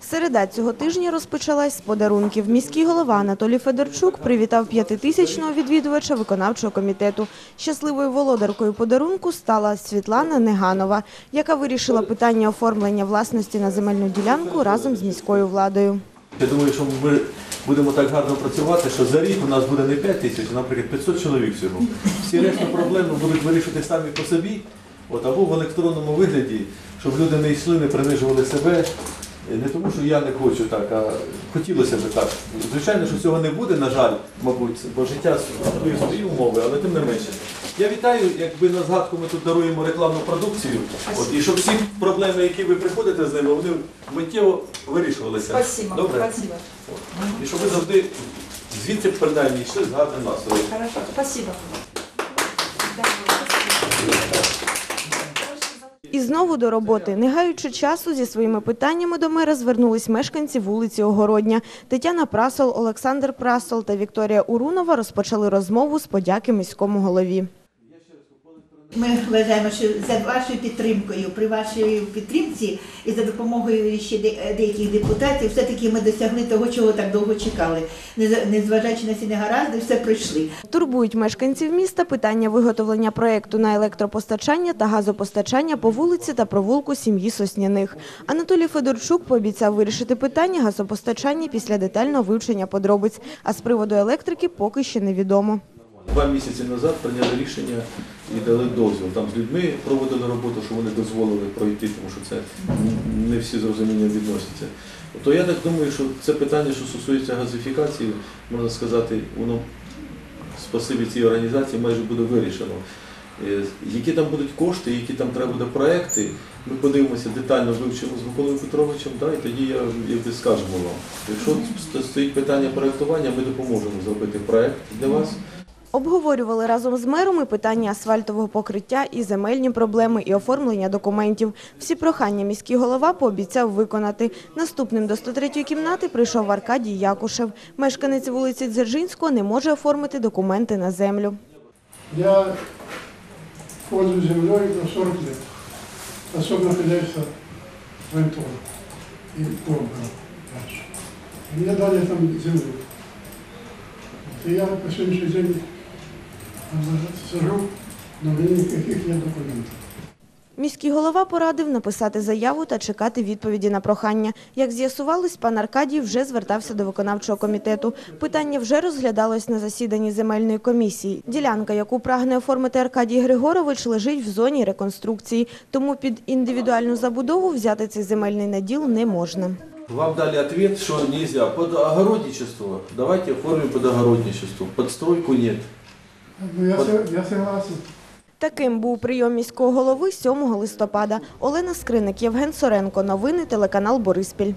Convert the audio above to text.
Середа цього тижня розпочалась з подарунків. Міський голова Анатолій Федорчук привітав п'ятитисячного відвідувача виконавчого комітету. Щасливою володаркою подарунку стала Світлана Неганова, яка вирішила питання оформлення власності на земельну ділянку разом з міською владою. Я думаю, що ми будемо так гарно працювати, що за рік у нас буде не 5 тисяч, а, наприклад, 500 чоловік всього. Всі решта проблеми будуть вирішувати самі по собі, от, або в електронному вигляді, щоб люди не йшли, не принижували себе. Не тому, що я не хочу так, а хотілося б так. Звичайно, що цього не буде, на жаль, мабуть, бо життя створює свої умови, але тим не менше. Я вітаю, якби на згадку ми тут даруємо рекламну продукцію, от, і щоб всі проблеми, які ви приходите з ними, вони миттєво вирішувалися. Спасибо, Добре? спасибо. І щоб ви завжди звідси принаймні йшли з гарним настроєм. Хорошо, спасибо. І знову до роботи. Не гаючи часу, зі своїми питаннями до мера звернулись мешканці вулиці Огородня. Тетяна Прасол, Олександр Прасол та Вікторія Урунова розпочали розмову з подяки міському голові. Ми вважаємо, що за вашою підтримкою, при вашій підтримці і за допомогою ще деяких депутатів, все-таки ми досягли того, чого так довго чекали. Незважаючи на всі негаразди, все пройшли. Турбують мешканців міста питання виготовлення проєкту на електропостачання та газопостачання по вулиці та провулку сім'ї Сосняних. Анатолій Федорчук пообіцяв вирішити питання газопостачання після детального вивчення подробиць, а з приводу електрики поки ще невідомо. Два місяці назад прийняли рішення і дали дозвіл. Там з людьми проводили роботу, що вони дозволили пройти, тому що це не всі з розумінням відносяться. То я так думаю, що це питання, що стосується газифікації, можна сказати, воно спасибі цій організації майже буде вирішено. Е, Які там будуть кошти, які там треба буде проекти, ми подивимося детально вивчимо з Миколою Петровичем, да, і тоді я якби скажемо вам. Якщо стоїть питання проектування, ми допоможемо зробити проект для вас. Обговорювали разом з мером і питання асфальтового покриття, і земельні проблеми, і оформлення документів. Всі прохання міський голова пообіцяв виконати. Наступним до 103-ї кімнати прийшов Аркадій Якушев. Мешканець вулиці Дзержинського не може оформити документи на землю. Я пользуюсь землей на 40 лет. Особенно хозяйство Вентура и Горгора дальше. Мне дали там землю. Я по сегодняшний день сажу, но никаких нет документов. Міський голова порадив написати заяву та чекати відповіді на прохання. Як з'ясувалось, пан Аркадій вже звертався до виконавчого комітету. Питання вже розглядалось на засіданні земельної комісії. Ділянка, яку прагне оформити Аркадій Григорович, лежить в зоні реконструкції, тому під індивідуальну забудову взяти цей земельний наділ не можна. Вам дали ответ, что нельзя. Под огородничество давайте оформим под огородничество. Под стройку нет. Ну, я, я согласен. Таким був прийом міського голови 7 листопада. Олена Скриник, Євген Соренко. Новини телеканал Бориспіль.